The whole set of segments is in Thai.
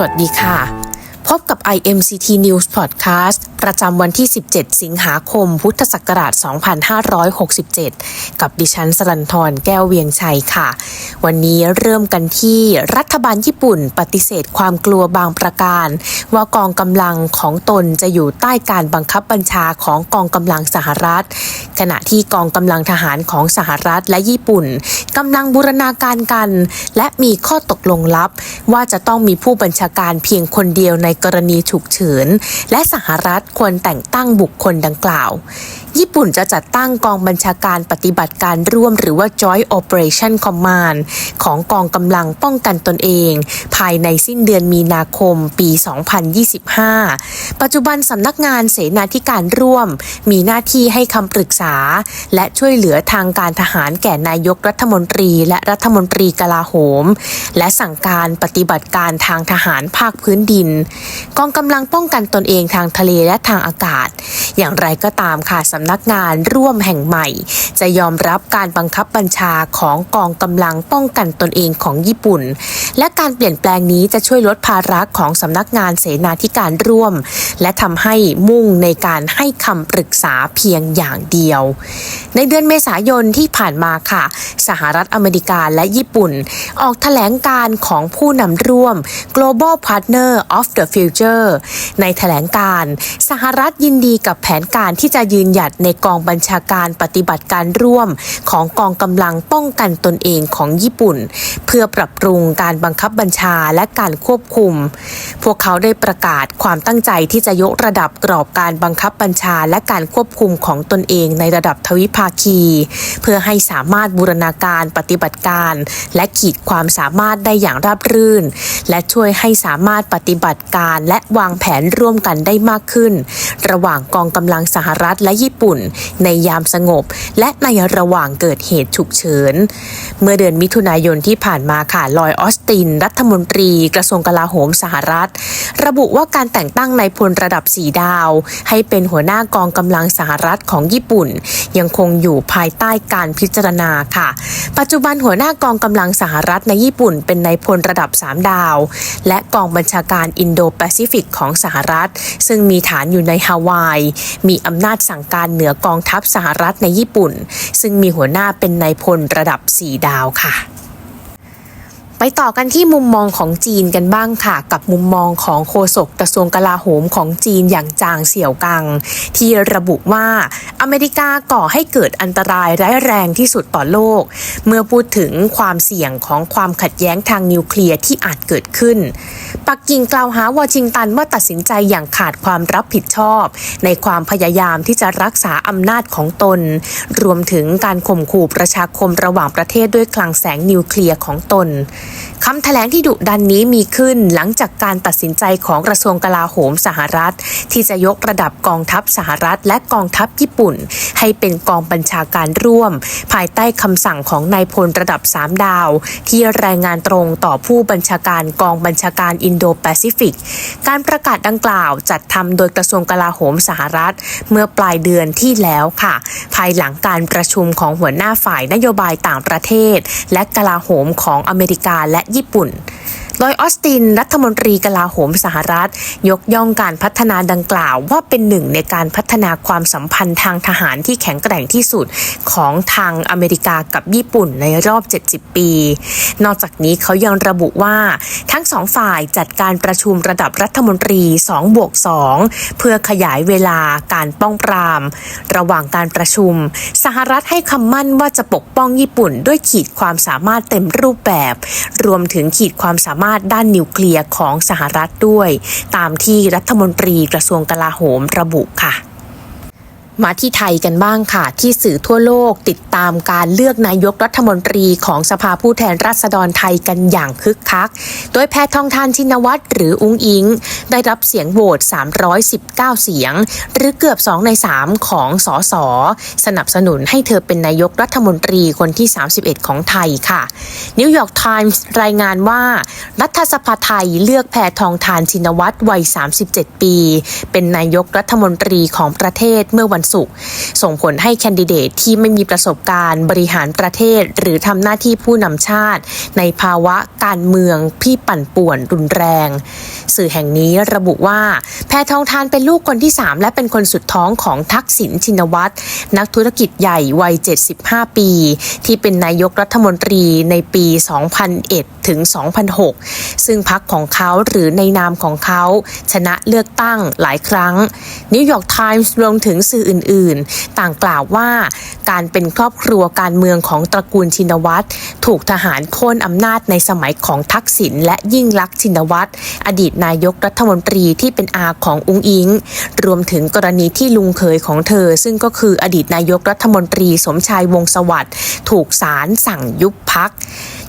วัสดีค่ะ พบกับ IMCT News Podcast ประจำวันที่ 17 สิงหาคม พุทธศักราช 2567 กับดิฉันสรันทรแก้วเวียงชัยค่ะ วันนี้เริ่มกันที่รัฐบาลญี่ปุ่นปฏิเสธความกลัวบางประการ ว่ากองกำลังของตนจะอยู่ใต้การบังคับบัญชาของกองกำลังสหรัฐ ขณะที่กองกำลังทหารของสหรัฐและญี่ปุ่นกำลังบูรณาการกัน และมีข้อตกลงลับ ว่าจะต้องมีผู้บัญชาการเพียงคนเดียวในกรณีฉุกเฉินและสหรัฐควรแต่งตั้งบุคคลดังกล่าว ญี่ปุ่นจะจัดตั้งกองบัญชาการปฏิบัติการร่วมหรือว่า Joint Operation Command ของกองกำลังป้องกันตนเอง ภายในสิ้นเดือนมีนาคมปี 2025 ปัจจุบันสำนักงานเสนาธิการร่วม มีหน้าที่ให้คำปรึกษา และช่วยเหลือทางการทหารแก่นายกรัฐมนตรี และรัฐมนตรีกลาโหม และสั่งการปฏิบัติการทางทหารภาคพื้นดิน กองกำลังป้องกันตนเองทางทะเลและทางอากาศ อย่างไรก็ตามค่ะสำนักงานร่วมแห่งใหม่ จะยอมรับการบังคับบัญชาของกองกำลังป้องกันตนเองของญี่ปุ่น และการเปลี่ยนแปลงนี้จะช่วยลดภาระของสำนักงานเสนาธิการร่วม และทำให้มุ่งในการให้คำปรึกษาเพียงอย่างเดียว ในเดือนเมษายนที่ผ่านมาค่ะ สหรัฐอเมริกาและญี่ปุ่น ออกแถลงการของผู้นำร่วม Global Partner of the Future ในแถลงการสหรัฐยินดีกับแผนการที่จะยืนหยัดในกองบัญชาการปฏิบัติการร่วมของกองกำลังป้องกันตนเองของญี่ปุ่น เพื่อปรับปรุงการบังคับบัญชาและการควบคุม พวกเขาได้ประกาศความตั้งใจที่จะยกระดับกรอบการบังคับบัญชาและการควบคุมของตนเองในระดับทวิภาคี เพื่อให้สามารถบูรณาการปฏิบัติการ และขีดความสามารถได้อย่างราบรื่น และช่วยให้สามารถปฏิบัติการและวางแผนร่วมกันได้มากขึ้นระหว่างกองกำลังสหรัฐและญี่ปุ่น ในยามสงบ และในระหว่างเกิดเหตุฉุกเฉิน เมื่อเดือนมิถุนายนที่ผ่านมาค่ะลอยออสติน รัฐมนตรี กระทรวงกลาโหมสหรัฐ ระบุว่าการแต่งตั้งนายพลระดับสีดาว ให้เป็นหัวหน้ากองกำลังสหรัฐของญี่ปุ่น ยังคงอยู่ภายใต้การพิจารณาค่ะ ปัจจุบันหัวหน้ากองกำลังสหรัฐในญี่ปุ่น เป็นนายพลระดับ 3 ดาว และกองบัญชาการอินโดแปซิฟิกของสหรัฐ ซึ่งมีฐานอยู่ในฮาวาย มีอำนาจสั่งการเหนือกองทัพสหรัฐในญี่ปุ่น ซึ่งมีหัวหน้าเป็นนายพลระดับ 4 ดาวค่ะไปต่อกันที่มุมมองของจีนกันบ้างค่ะ กับมุมมองของโฆษกกระทรวงกลาโหมของจีนอย่างจางเสี่ยวกัง ที่ระบุว่าอเมริกาก่อให้เกิดอันตรายร้ายแรงที่สุดต่อโลก เมื่อพูดถึงความเสี่ยงของความขัดแย้งทางนิวเคลียร์ที่อาจเกิดขึ้น ปักกิ่งกล่าวหาวอชิงตันว่าตัดสินใจอย่างขาดความรับผิดชอบ ในความพยายามที่จะรักษาอำนาจของตน รวมถึงการข่มขู่ประชาคมระหว่างประเทศด้วยคลังแสงนิวเคลียร์ของตนคำแถลงที่ดุดันนี้มีขึ้นหลังจากการตัดสินใจของกระทรวงกลาโหมสหรัฐ ที่จะยกระดับกองทัพสหรัฐ และกองทัพญี่ปุ่น ให้เป็นกองบัญชาการร่วม ภายใต้คำสั่งของนายพลระดับ 3 ดาว ที่รายงานตรงต่อผู้บัญชาการกองบัญชาการอินโดแปซิฟิก การประกาศดังกล่าวจัดทำโดยกระทรวงกลาโหมสหรัฐ เมื่อปลายเดือนที่แล้วค่ะ ภายหลังการประชุมของหัวหน้าฝ่ายนโยบายต่างประเทศ และกลาโหมของอเมริกาและญี่ปุ่น ลอยออสตินรัฐมนตรีกลาโหมสหรัฐ ยกย่องการพัฒนาดังกล่าว ว่าเป็นหนึ่งในการพัฒนาความสัมพันธ์ทางทหารที่แข็งแกร่งที่สุดของทางอเมริกากับญี่ปุ่นในรอบ 70 ปี นอกจากนี้เขายังระบุว่าทั้งสองฝ่ายจัดการประชุมระดับรัฐมนตรี 2 บวก 2 เพื่อขยายเวลาการป้องปราม ระหว่างการประชุม สหรัฐให้คำมั่นว่าจะปกป้องญี่ปุ่น ด้วยขีดความสามารถเต็มรูปแบบ รวมถึงขีดความสามารถด้านนิวเคลียร์ของสหรัฐด้วย ตามที่รัฐมนตรีกระทรวงกลาโหมระบุค่ะ มาที่ไทยกันบ้างค่ะ ที่สื่อทั่วโลกติดตามการเลือกนายกรัฐมนตรีของสภาผู้แทนราษฎรไทยกันอย่างคึกคัก โดยแพทองทานชินวัตรหรืออุ้งอิง ได้รับเสียงโหวต 319 เสียง หรือเกือบ 2 ใน 3 ของสอสอสนับสนุนให้เธอเป็นนายกรัฐมนตรีคนที่ 31 ของไทยค่ะนิวยอร์กไทมส์รายงานว่า รัฐสภาไทยเลือกแพทองทานชินวัตรวัย 37 ปี เป็นนายกรัฐมนตรีของประเทศเมื่อวันสุข ส่งผลให้แคนดิเดตที่ไม่มีประสบการณ์บริหารประเทศ หรือทำหน้าที่ผู้นำชาติ ในภาวะการเมืองที่ปั่นป่วนรุนแรง สื่อแห่งนี้ระบุว่า แพทองทานเป็นลูกคนที่ 3 และเป็นคนสุดท้องของทักษิณชินวัตรนักธุรกิจใหญ่วัย 75 ปี ที่เป็นนายกรัฐมนตรีในปี 2001 ถึง 2006 ซึ่งพักของเขาหรือในนามของเขา ชนะเลือกตั้งหลายครั้งนิวยอร์กไทมส์รวมถึงสื่ออื่นๆ ต่างกล่าวว่า การเป็นครอบครัวการเมืองของตระกูลชินวัตรถูกทหารโค่นอำนาจในสมัยของทักษิณและยิ่งลักษณ์ชินวัตรอดีตนายกรัฐมนตรีที่เป็นอาของอุ้งอิง รวมถึงกรณีที่ลุงเคยของเธอ ซึ่งก็คืออดีตนายกรัฐมนตรีสมชายวงศ์สวัสดิ์ถูกศาลสั่งยุบพัก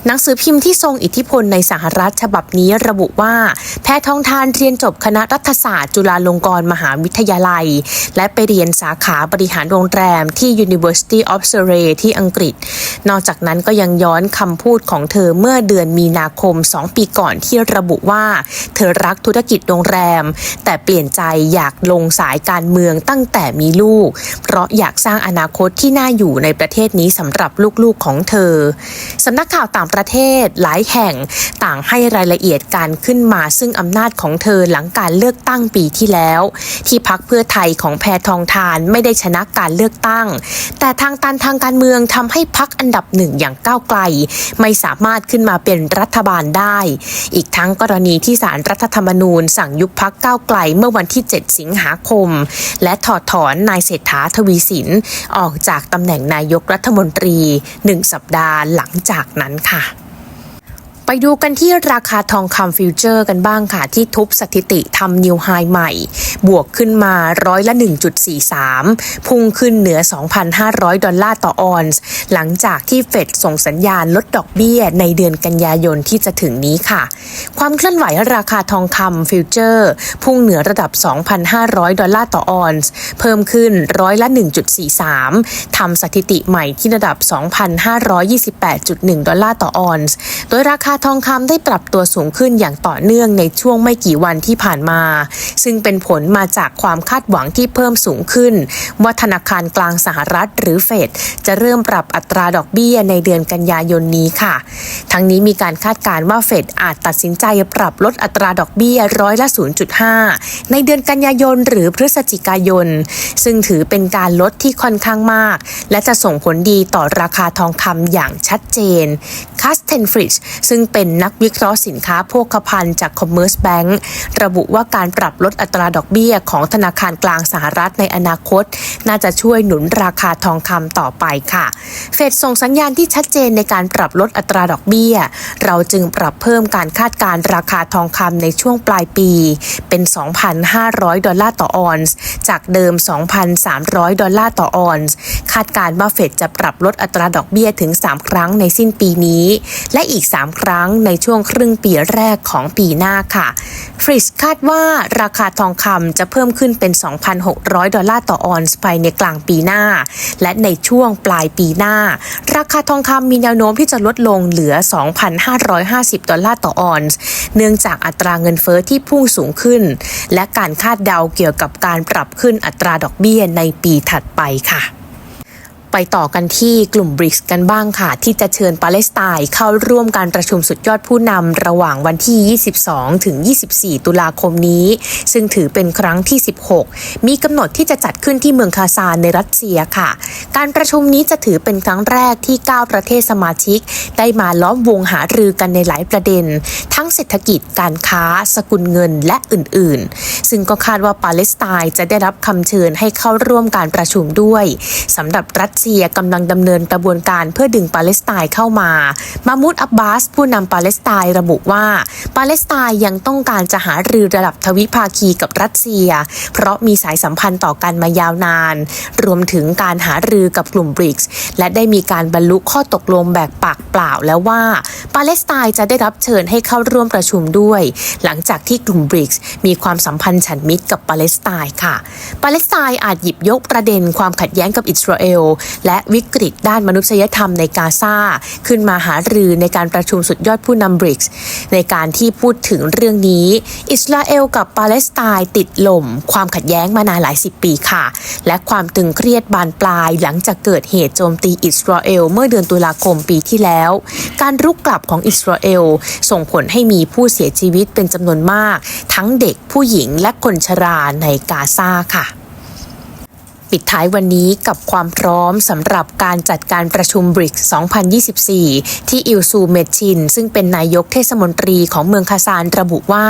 หนังสือพิมพ์ที่ทรงอิทธิพลในสหรัฐฉบับนี้ระบุว่า แพทองทานเรียนจบคณะรัฐศาสตร์จุฬาลงกรณ์มหาวิทยาลัย และไปเรียนสาขาบริหารโรงแรมที่ University of Surrey ที่อังกฤษ นอกจากนั้นก็ยังย้อนคำพูดของเธอเมื่อเดือนมีนาคม 2 ปีก่อนที่ระบุว่า เธอรักธุรกิจโรงแรม แต่เปลี่ยนใจอยากลงสายการเมืองตั้งแต่มีลูก เพราะอยากสร้างอนาคตที่น่าอยู่ในประเทศนี้สำหรับลูกๆของเธอสำนักข่าวต่างประเทศหลายแห่งต่างให้รายละเอียดการขึ้นมาซึ่งอำนาจของเธอหลังการเลือกตั้งปีที่แล้ว ที่พักเพื่อไทยของแพทองทานไม่ได้ชนะการเลือกตั้ง แต่ทางตันทางการเมืองทำให้พักอันดับหนึ่งอย่างก้าวไกล ไม่สามารถขึ้นมาเป็นรัฐบาลได้ อีกทั้งกรณีที่สารรัฐธรรมนูญ สั่งยุบพักก้าวไกลเมื่อวันที่ 7 สิงหาคม และถอดถอนนายเศรษฐาทวีสิน ออกจากตำแหน่งนายกรัฐมนตรีหนึ่งสัปดาห์หลังจากนั้นค่ะ ไปดูกันที่ราคาทองคำฟิวเจอร์กันบ้างค่ะ ที่ทุบสถิติทำนิวไฮใหม่ บวกขึ้นมาร้อยละ 1.43 พุ่งขึ้นเหนือ 2,500 ดอลลาร์ต่อออนซ์ หลังจากที่เฟดส่งสัญญาณลดดอกเบี้ยในเดือนกันยายนที่จะถึงนี้ค่ะ ความเคลื่อนไหวราคาทองคำฟิวเจอร์ พุ่งเหนือระดับ 2,500 ดอลลาร์ต่อออนซ์ เพิ่มขึ้นร้อยละ 1.43 ทำสถิติใหม่ที่ระดับ 2,528.1 ดอลลาร์ต่อออนซ์ โดยราคาทองคำได้ปรับตัวสูงขึ้นอย่างต่อเนื่องในช่วงไม่กี่วันที่ผ่านมา ซึ่งเป็นผลมาจากความคาดหวังที่เพิ่มสูงขึ้น ว่าธนาคารกลางสหรัฐหรือเฟดจะเริ่มปรับอัตราดอกเบี้ยในเดือนกันยายนนี้ค่ะ ทั้งนี้มีการคาดการณ์ว่าเฟดอาจตัดสินใจปรับลดอัตราดอกเบี้ยร้อยละ 0.5 ในเดือนกันยายนหรือพฤศจิกายน ซึ่งถือเป็นการลดที่ค่อนข้างมาก และจะส่งผลดีต่อราคาทองคำอย่างชัดเจนคัสเทนฟริชซึ่งเป็นนักวิเคราะห์สินค้าโภคภัณฑ์จาก Commerce Bank ระบุว่าการปรับลดอัตราดอกเบี้ยของธนาคารกลางสหรัฐในอนาคต น่าจะช่วยหนุนราคาทองคำต่อไปค่ะ เฟดส่งสัญญาณที่ชัดเจนในการปรับลดอัตราดอกเบี้ย เราจึงปรับเพิ่มการคาดการราคาทองคำในช่วงปลายปี เป็น 2,500 ดอลลาร์ต่อออนซ์จากเดิม 2,300 ดอลลาร์ต่อออนซ์คาดการว่าเฟดจะปรับลดอัตราดอกเบี้ยถึง 3 ครั้งในสิ้นปีนี้ และอีก 3 ครั้งในช่วงครึ่งปีแรกของปีหน้าค่ะฟริสคาดว่าราคาทองคำจะเพิ่มขึ้นเป็น 2,600 ดอลลาร์ต่อออนซ์ภายในกลางปีหน้า และในช่วงปลายปีหน้า ราคาทองคำมีแนวโน้มที่จะลดลงเหลือ 2,550 ดอลลาร์ต่อออนซ์เนื่องจากอัตราเงินเฟอ้อที่พุ่งสูงขึ้น และการคาดเดาเกี่ยวกับการปรับขึ้นอัตราดอกเบี้ยในปีถัดไปค่ะ ไปต่อกันที่กลุ่มบริกส์กันบ้างค่ะ ที่จะเชิญปาเลสไตน์เข้าร่วมการประชุมสุดยอดผู้นำระหว่างวันที่ 22 ถึง 24 ตุลาคมนี้ ซึ่งถือเป็นครั้งที่ 16 มีกำหนดที่จะจัดขึ้นที่เมืองคาซานในรัสเซียค่ะ การประชุมนี้จะถือเป็นครั้งแรกที่ 9 ประเทศสมาชิก ได้มาล้อมวงหารือกันในหลายประเด็น ทั้งเศรษฐกิจการค้า สกุลเงินและอื่นๆ ซึ่งก็คาดว่าปาเลสไตน์จะได้รับคำเชิญให้เข้าร่วมการประชุมด้วยสำหรับรัสเซียกำลังดำเนินกระบวนการเพื่อดึงปาเลสไตน์เข้ามา มามูดอับบาส ผู้นำปาเลสไตน์ระบุว่า ปาเลสไตน์ยังต้องการจะหารือระดับทวิภาคีกับรัสเซีย เพราะมีสายสัมพันธ์ต่อกันมายาวนาน รวมถึงการหารือรือกับกลุ่มบริกส์และได้มีการบรรลุข้อตกลงแบบปากเปล่าแล้วว่า ปาเลสไตน์จะได้รับเชิญให้เข้าร่วมประชุมด้วย หลังจากที่กลุ่มบริกส์มีความสัมพันธ์ฉันมิตรกับปาเลสไตน์ค่ะ ปาเลสไตน์อาจหยิบยกประเด็นความขัดแย้งกับอิสราเอลและวิกฤตด้านมนุษยธรรมในกาซาขึ้นมาหารือในการประชุมสุดยอดผู้นำบริกส์ในการที่พูดถึงเรื่องนี้ อิสราเอลกับปาเลสไตน์ติดลม ความขัดแย้งมานานหลายสิบปีค่ะ และความตึงเครียดบานปลายหลังจากเกิดเหตุโจมตีอิสราเอลเมื่อเดือนตุลาคมปีที่แล้ว การรุกกลับของอิสราเอลส่งผลให้มีผู้เสียชีวิตเป็นจำนวนมาก ทั้งเด็กผู้หญิงและคนชราในกาซาค่ะ ปิดท้ายวันนี้กับความพร้อมสำหรับการจัดการประชุมบริก2024 ที่อิลซูเมชิน ซึ่งเป็นนายกเทศมนตรีของเมืองคาซานระบุว่า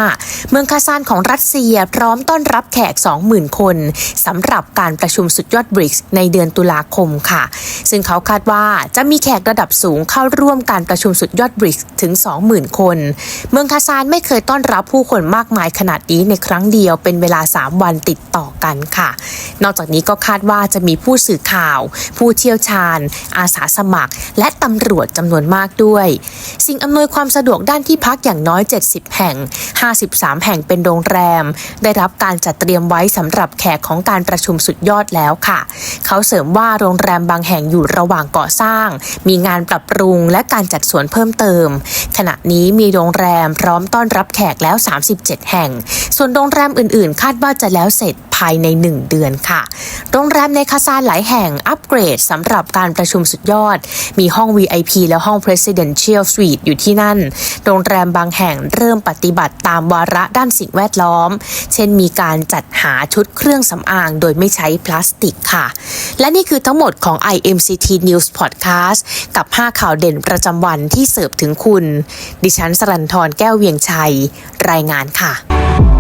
เมืองคาซานของรัสเซียพร้อมต้อนรับแขก 20,000 คนสำหรับการประชุมสุดยอดบริกในเดือนตุลาคมค่ะ ซึ่งเขาคาดว่าจะมีแขกระดับสูงเข้าร่วมการประชุมสุดยอดบริกถึง 20,000 คน เมืองคาซานไม่เคยต้อนรับผู้คนมากมายขนาดนี้ในครั้งเดียวเป็นเวลา 3 วันติดต่อกันค่ะ นอกจากนี้ก็คาดว่าจะมีผู้สื่อข่าว ผู้เชี่ยวชาญ อาสาสมัคร และตำรวจจำนวนมากด้วย สิ่งอำนวยความสะดวกด้านที่พักอย่างน้อย 70 แห่ง 53 แห่งเป็นโรงแรม ได้รับการจัดเตรียมไว้สำหรับแขกของการประชุมสุดยอดแล้วค่ะ เขาเสริมว่าโรงแรมบางแห่งอยู่ระหว่างก่อสร้าง มีงานปรับปรุงและการจัดสวนเพิ่มเติม ขณะนี้มีโรงแรมพร้อมต้อนรับแขกแล้ว 37 แห่ง ส่วนโรงแรมอื่น ๆ คาดว่าจะแล้วเสร็จายใน 1 เดือนค่ะ โรงแรมในคาซานหลายแห่งอัปเกรดสำหรับการประชุมสุดยอด มีห้อง VIP และห้อง Presidential Suite อยู่ที่นั่น โรงแรมบางแห่งเริ่มปฏิบัติตามวาระด้านสิ่งแวดล้อม เช่นมีการจัดหาชุดเครื่องสำอางโดยไม่ใช้พลาสติกค่ะ และนี่คือทั้งหมดของ IMCT News Podcast กับ 5 ข่าวเด่นประจำวันที่เสิร์ฟถึงคุณ ดิฉันสรันทรแก้วเวียงชัย รายงานค่ะ